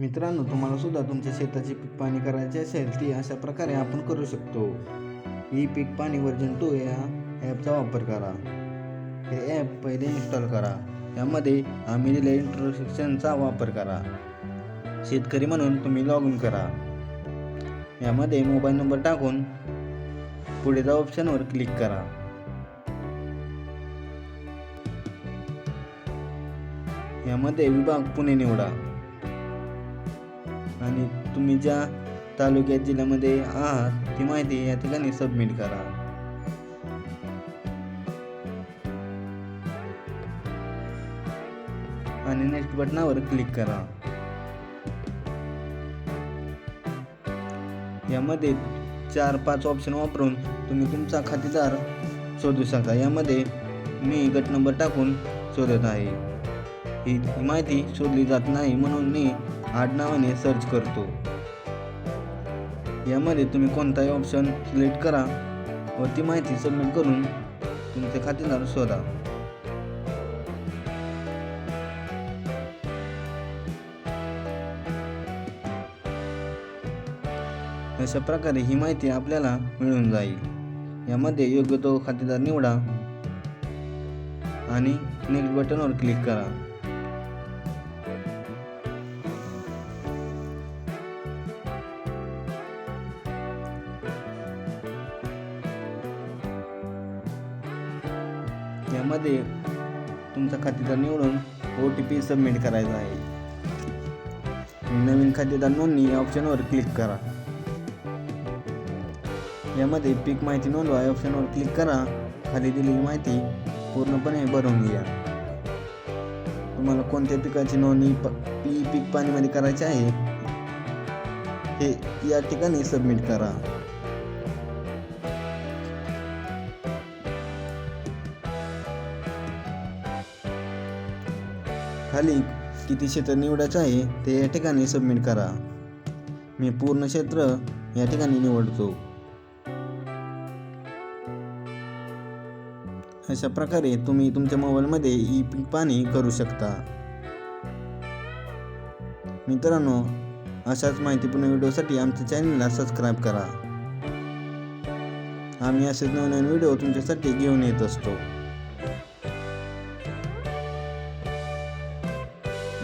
मित्रांनो तुम्हाला सुद्धा तुमच्या शेताची पीक पाणी करायची असेल ती अशा प्रकारे आपण करू शकतो. ई पीक पाणी वर्जन टू या ॲपचा वापर करा. हे ॲप पहिले इन्स्टॉल करा. यामध्ये आम्ही दिलेल्या इंट्रोडक्शनचा वापर करा. शेतकरी म्हणून तुम्ही लॉग इन करा. यामध्ये मोबाईल नंबर टाकून पुढेच्या ऑप्शनवर क्लिक करा. यामध्ये विभाग पुणे निवडा. आणि तुम्ही ज्या तालुक्यात जिल्ह्यामध्ये आहात ती माहिती या ठिकाणी सबमिट करा. आणि नेक्स्ट बटनावर क्लिक करा. यामध्ये चार पाच ऑप्शन वापरून तुम्ही तुमचा खातेदार शोधू शकता. यामध्ये मी गट नंबर टाकून शोधत आहे. ही माहिती शोधली जात नाही म्हणून मी आडनावाने सर्च करतो. यामध्ये तुम्ही कोणताही ऑप्शन सिलेक्ट करा व ती माहिती सबमिट करून तुमचे खातेदार शोधा. अशा प्रकारे ही माहिती आपल्याला मिळून जाईल. यामध्ये योग्य तो खातेदार निवडा आणि नेक्स्ट बटनवर क्लिक करा. यामध्ये तुमचा खातेदार निवडून ओ टी पी सबमिट करायचा आहे. नवीन खातेदार नोंदणी या ऑप्शनवर क्लिक करा. यामध्ये पीक माहिती नोंदवा या ऑप्शनवर क्लिक करा. खाली दिलेली माहिती पूर्णपणे भरून घ्या. तुम्हाला कोणत्या पिकाची नोंदणी प पी पीक पाणीमध्ये करायची आहे हे या ठिकाणी सबमिट करा. खाली किती क्षेत्र निवडायचं आहे ते या ठिकाणी सबमिट करा. मी पूर्ण क्षेत्र या ठिकाणी निवडतो. अशा प्रकारे तुम्ही तुमच्या मोबाईलमध्ये ई पीक पाणी करू शकता. मित्रांनो अशाच माहितीपूर्ण व्हिडिओसाठी आमच्या चॅनलला सबस्क्राईब करा. आम्ही असेच नवनवीन व्हिडिओ तुमच्यासाठी घेऊन येत असतो.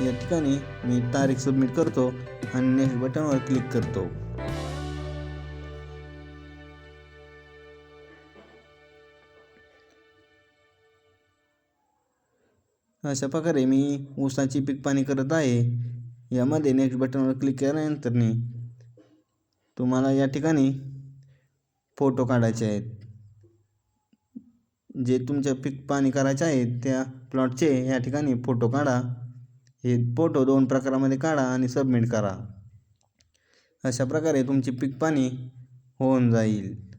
या ठिकाणी मी तारीख सबमिट करतो आणि नेक्स्ट बटनवर क्लिक करतो. अशा प्रकारे मी ऊसाची पीक पाणी करत आहे. यामध्ये नेक्स्ट बटनवर क्लिक केल्यानंतर तुम्हाला या ठिकाणी फोटो काढायचे आहेत. जे तुमच्या पीक पाणी करायचे आहेत त्या प्लॉटचे या ठिकाणी फोटो काढा. हे फोटो दोन प्रकारामध्ये काढा आणि सबमिट करा. अशा प्रकारे तुमची पीक पाणी होऊन जाईल.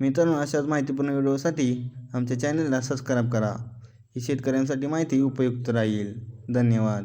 मित्रांनो अशाच माहितीपूर्ण व्हिडिओसाठी आमच्या चॅनलला सबस्क्राईब करा. ही शेतकऱ्यांसाठी माहिती उपयुक्त राहील. धन्यवाद.